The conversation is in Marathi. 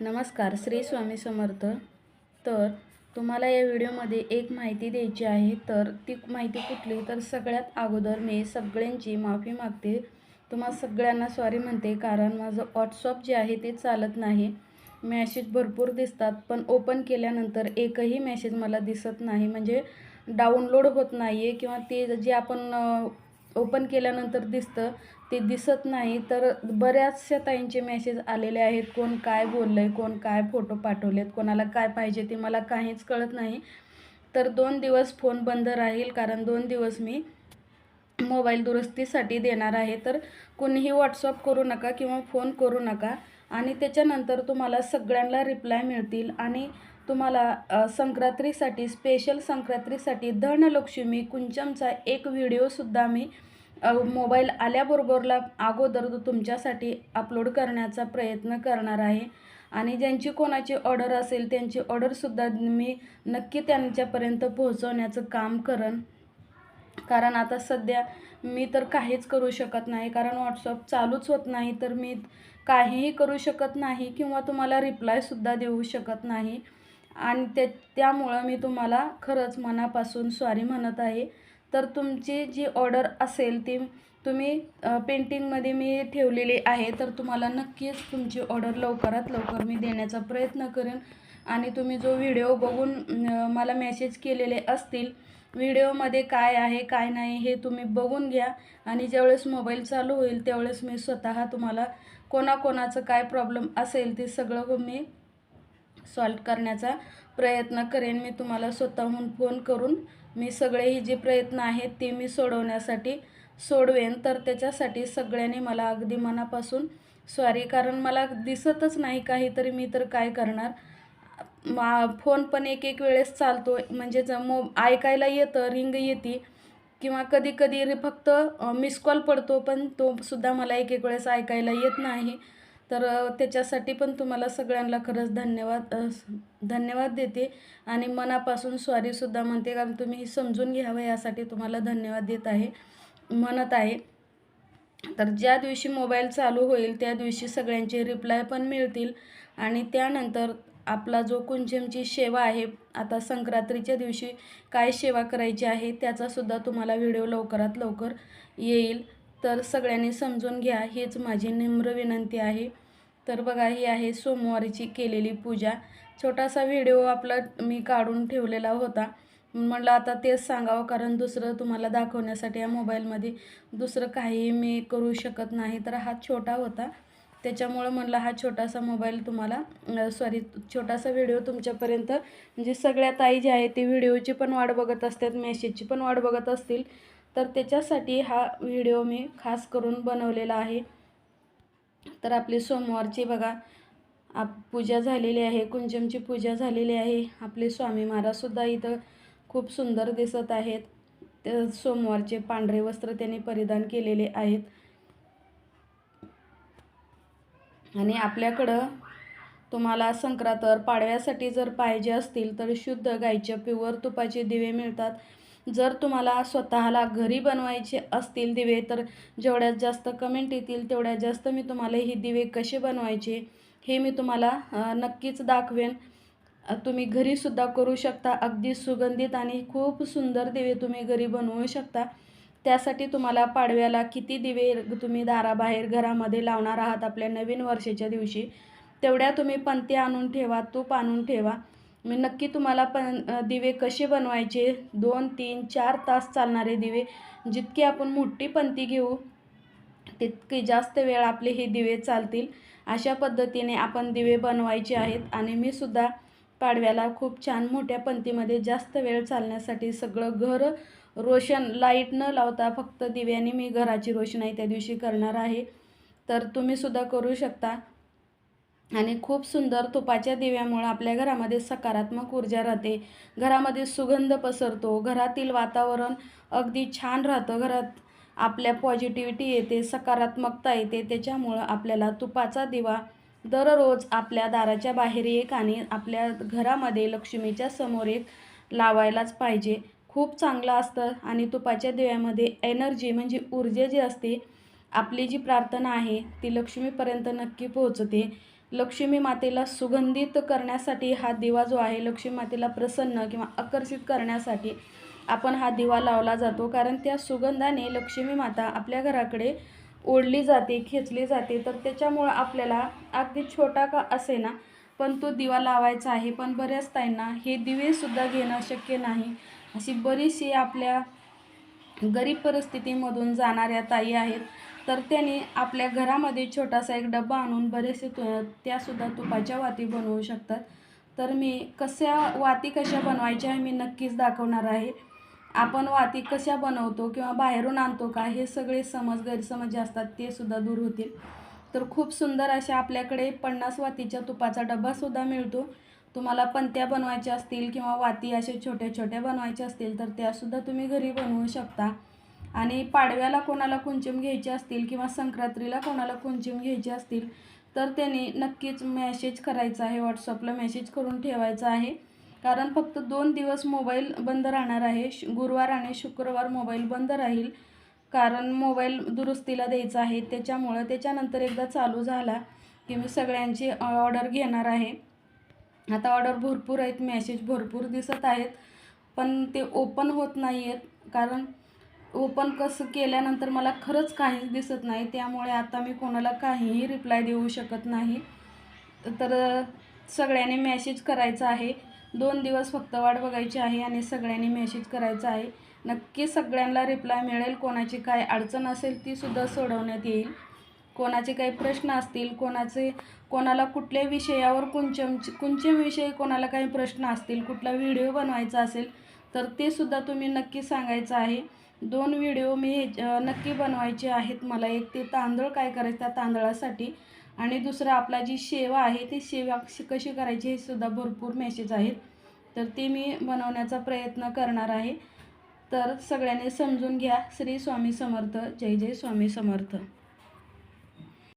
नमस्कार श्री स्वामी समर्थ. तर तुम्हाला या व्हिडिओमध्ये एक माहिती द्यायची आहे. तर ती माहिती कुठली? तर सगळ्यात अगोदर मी सगळ्यांची माफी मागते. तुम्हा सगळ्यांना सॉरी म्हणते कारण माझं व्हॉट्सअप जे आहे ते चालत नाही. मॅसेज भरपूर दिसतात पण ओपन केल्यानंतर एकही मेसेज मला दिसत नाही. म्हणजे डाउनलोड होत नाही आहे किंवा ते जे आपण ओपन केल्यानंतर दिसतं. ते दिसत नाही तर बऱ्याचशा ताईंचे मेसेज आलेले आहेत. कोण काय बोललं आहे कोण काय फोटो पाठवलेत कोणाला काय पाहिजे ते मला काहीच कळत नाही. तर दोन दिवस फोन बंद राहील कारण दोन दिवस मी मोबाईल दुरुस्तीसाठी देणार आहे. तर कुणीही व्हॉट्सअप करू नका किंवा फोन करू नका. आणि त्याच्यानंतर तुम्हाला सगळ्यांना रिप्लाय मिळतील. आणि तुम्हाला संक्रांतीसाठी स्पेशल संक्रांतीसाठी धनलक्ष्मी कुंचमचा एक व्हिडिओसुद्धा मी मोबाईल आल्याबरोबरला अगोदर तो तुमच्यासाठी अपलोड करण्याचा प्रयत्न करणार आहे. आणि ज्यांची कोणाची ऑर्डर असेल त्यांची ऑर्डरसुद्धा मी नक्की त्यांच्यापर्यंत पोहोचवण्याचं काम करन कारण आता सध्या मी तर काहीच करू शकत नाही. कारण व्हॉट्सअप चालूच होत नाही तर मी काहीही करू शकत नाही किंवा तुम्हाला रिप्लायसुद्धा देऊ शकत नाही. आणि ते त्यामुळं मी तुम्हाला खरंच मनापासून सॉरी म्हणत आहे. तर तुमची जी ऑर्डर असेल ती तुम्ही पेंटिंगमध्ये मी ठेवलेली आहे तर तुम्हाला नक्कीच तुमची ऑर्डर लवकरात लवकर मी देण्याचा प्रयत्न करेन. आणि तुम्ही जो व्हिडिओ बघून मला मेसेज केलेले असतील व्हिडिओमध्ये काय आहे काय नाही हे तुम्ही बघून घ्या. आणि ज्यावेळेस मोबाईल चालू होईल त्यावेळेस मी स्वतः तुम्हाला कोणाकोणाचं काय प्रॉब्लेम असेल ते सगळं मी सॉल्व करण्याचा प्रयत्न करेन. मी तुम्हाला स्वतःहून फोन करून मी सगळेही जे प्रयत्न आहेत ते मी सोडवण्यासाठी सोडवेन. तर त्याच्यासाठी सगळ्यांनी मला अगदी मनापासून सॉरी कारण मला दिसतच नाही काहीतरी मी तर काय करणार. मा फोन पण एक एक वेळेस चालतो. म्हणजे ज मो ऐकायला येतं रिंग येते किंवा कधी कधी फक्त मिस कॉल पडतो पण तो सुद्धा मला एक एक वेळेस ऐकायला येत नाही. तर त्याच्यासाठी पण तुम्हाला सगळ्यांना खरंच धन्यवाद धन्यवाद देते आणि मनापासून सॉरीसुद्धा म्हणते. कारण तुम्ही समजून घ्यावं यासाठी तुम्हाला धन्यवाद देत आहे म्हणत आहे. तर ज्या दिवशी मोबाईल चालू होईल त्या दिवशी सगळ्यांचे रिप्लाय पण मिळतील आणि त्यानंतर आपला जो कुंचमची सेवा आहे आता संक्रांतीच्या दिवशी काय सेवा करायची आहे त्याचासुद्धा तुम्हाला व्हिडिओ लवकरात लवकर येईल. तर सगळ्यांनी समजून घ्या हीच माझी निम्र विनंती आहे. तर बघा ही आहे सोमवारीची केलेली पूजा. छोटासा व्हिडिओ आपला मी काढून ठेवलेला होता. म्हटलं आता तेच सांगावं कारण दुसरं तुम्हाला दाखवण्यासाठी या मोबाईलमध्ये दुसरं काहीही मी करू शकत नाही. तर हा छोटा होता. त्याच्यामुळं म्हटलं हा छोटासा मोबाईल तुम्हाला सॉरी छोटासा व्हिडिओ तुमच्यापर्यंत म्हणजे सगळ्या ताई जे आहे ते व्हिडिओची पण वाट बघत असतात मेसेजची पण वाट बघत असतील. तर त्याच्यासाठी हा व्हिडिओ मी खास करून बनवलेला आहे. तर आपली सोमवारची बघा आप पूजा झालेली आहे कुंजमची पूजा झालेली आहे. आपले स्वामी महाराजसुद्धा इथं खूप सुंदर दिसत आहेत. त्या सोमवारचे पांढरे वस्त्र त्यांनी परिधान केलेले आहेत. आणि आपल्याकडं तुम्हाला संक्रांतर पाडव्यासाठी जर पाहिजे असतील तर शुद्ध गाईच्या प्युअर तुपाचे दिवे मिळतात. जर तुम्हाला स्वतःला घरी बनवायचे असतील दिवे तर जेवढ्यात जास्त कमेंट येतील तेवढ्यात जास्त मी तुम्हाला ही दिवे कसे बनवायचे हे मी तुम्हाला नक्कीच दाखवेन. तुम्ही घरीसुद्धा करू शकता. अगदी सुगंधित आणि खूप सुंदर दिवे तुम्ही घरी बनवू शकता. त्यासाठी तुम्हाला पाडव्याला किती दिवे तुम्ही दाराबाहेर घरामध्ये लावणार आहात आपल्या नवीन वर्षाच्या दिवशी तेवढ्या तुम्ही पंती आणून ठेवा तूप आणून ठेवा. मी नक्की तुम्हाला पण दिवे कसे बनवायचे? दोन तीन चार तास चालणारे दिवे. जितकी आपण मोठी पंती घेऊ तितकी जास्त वेळ आपले हे दिवे चालतील. अशा पद्धतीने आपण दिवे बनवायचे आहेत आणि मी सुद्धा पाडव्याला खूप छान मोठ्या पंतीमध्ये जास्त वेळ चालण्यासाठी सगळं घर रोशन लाइट न लावता फक्त दिव्याने मी घराची रोषणाई त्या दिवशी करणार आहे. तर तुम्ही सुद्धा करू शकता. आणि खूप सुंदर तुपाच्या दिव्यामुळं आपल्या घरामध्ये सकारात्मक ऊर्जा राहते. घरामध्ये सुगंध पसरतो. घरातील वातावरण अगदी छान राहतं. घरात आपल्या पॉझिटिव्हिटी येते सकारात्मकता येते. त्याच्यामुळं आपल्याला तुपाचा दिवा दररोज आपल्या दाराच्या बाहेर एक आणि आपल्या घरामध्ये लक्ष्मीच्या समोर एक लावायलाच पाहिजे. खूप चांगलं असतं आणि तुपाच्या दिव्यामध्ये एनर्जी म्हणजे ऊर्जा जी असते आपली जी प्रार्थना आहे ती लक्ष्मीपर्यंत नक्की पोहोचते. लक्ष्मी मातेला सुगंधित करण्यासाठी हा दिवा जो आहे लक्ष्मी मातेला प्रसन्न किंवा आकर्षित करण्यासाठी आपण हा दिवा लावला जातो. कारण त्या सुगंधाने लक्ष्मी माता आपल्या घराकडे ओढली जाते खेचली जाते. तर त्याच्यामुळं आपल्याला अगदी छोटा का असे ना पण तो दिवा लावायचा आहे. पण बऱ्याच ताईंना हे दिवेसुद्धा घेणं शक्य नाही. अशी बरीचशी आपल्या गरीब परिस्थितीमधून जाणाऱ्या ताई आहेत. तर त्याने आपल्या घरामध्ये छोटासा एक डब्बा आणून बरेचसे तु त्यासुद्धा तुपाच्या वाती बनवू शकतात. तर मी कशा वाती कशा बनवायच्या मी नक्कीच दाखवणार आहे. आपण वाती कशा बनवतो किंवा बाहेरून आणतो का हे सगळे समज गैरसमज जे असतात ते सुद्धा दूर होतील. तर खूप सुंदर अशा आपल्याकडे पन्नास वातीच्या तुपाचा डब्बासुद्धा मिळतो. तुम्हाला पंत्या बनवायच्या असतील किंवा वाती अशा छोट्या छोट्या बनवायच्या असतील तर त्यासुद्धा तुम्ही घरी बनवू शकता. आणि पाडव्याला कोणाला कुंचम घ्यायचे असतील किंवा संक्रांतीला कोणाला कुंचम घ्यायचे असतील तर त्याने नक्कीच मॅसेज करायचा आहे व्हॉट्सअपला मेसेज करून ठेवायचा आहे. कारण फक्त दोन दिवस मोबाईल बंद राहणार आहे. श गुरुवार आणि शुक्रवार मोबाईल बंद राहील. कारण मोबाईल दुरुस्तीला द्यायचा आहे. त्याच्यामुळं त्याच्यानंतर एकदा चालू झाला की मी सगळ्यांची ऑर्डर घेणार आहे. आता ऑर्डर भरपूर आहेत मॅसेज भरपूर दिसत आहेत. पण ते ओपन होत नाही आहेत कारण ओपन कसं केल्यानंतर मला खरंच काहीच दिसत नाही त्यामुळे आता मी कोणाला काहीही रिप्लाय देऊ शकत नाही. तर सगळ्यांनी मॅसेज करायचा आहे. दोन दिवस फक्त वाट बघायची आहे आणि सगळ्यांनी मेसेज करायचा आहे. नक्की सगळ्यांना रिप्लाय मिळेल. कोणाची काय अडचण असेल तीसुद्धा सोडवण्यात येईल. कोणाचे काही प्रश्न असतील कोणाचे कोणाला कुठल्या विषयावर कुंचम कुंचमविषयी कोणाला काही प्रश्न असतील कुठला व्हिडिओ बनवायचा असेल तर ते सुद्धा तुम्ही नक्की सांगायचं आहे. दोन व्हिडिओ मी नक्की बनवायचे आहेत मला. एक ते तांदूळ काय करायचं त्या तांदळासाठी. आणि दुसरं आपला जी शेवा आहे ती शेवा कशी करायची हे सुद्धा भरपूर मेसेज आहेत. तर ते मी बनवण्याचा प्रयत्न करणार आहे. तर सगळ्यांनी समजून घ्या. श्री स्वामी समर्थ. जय जय स्वामी समर्थ.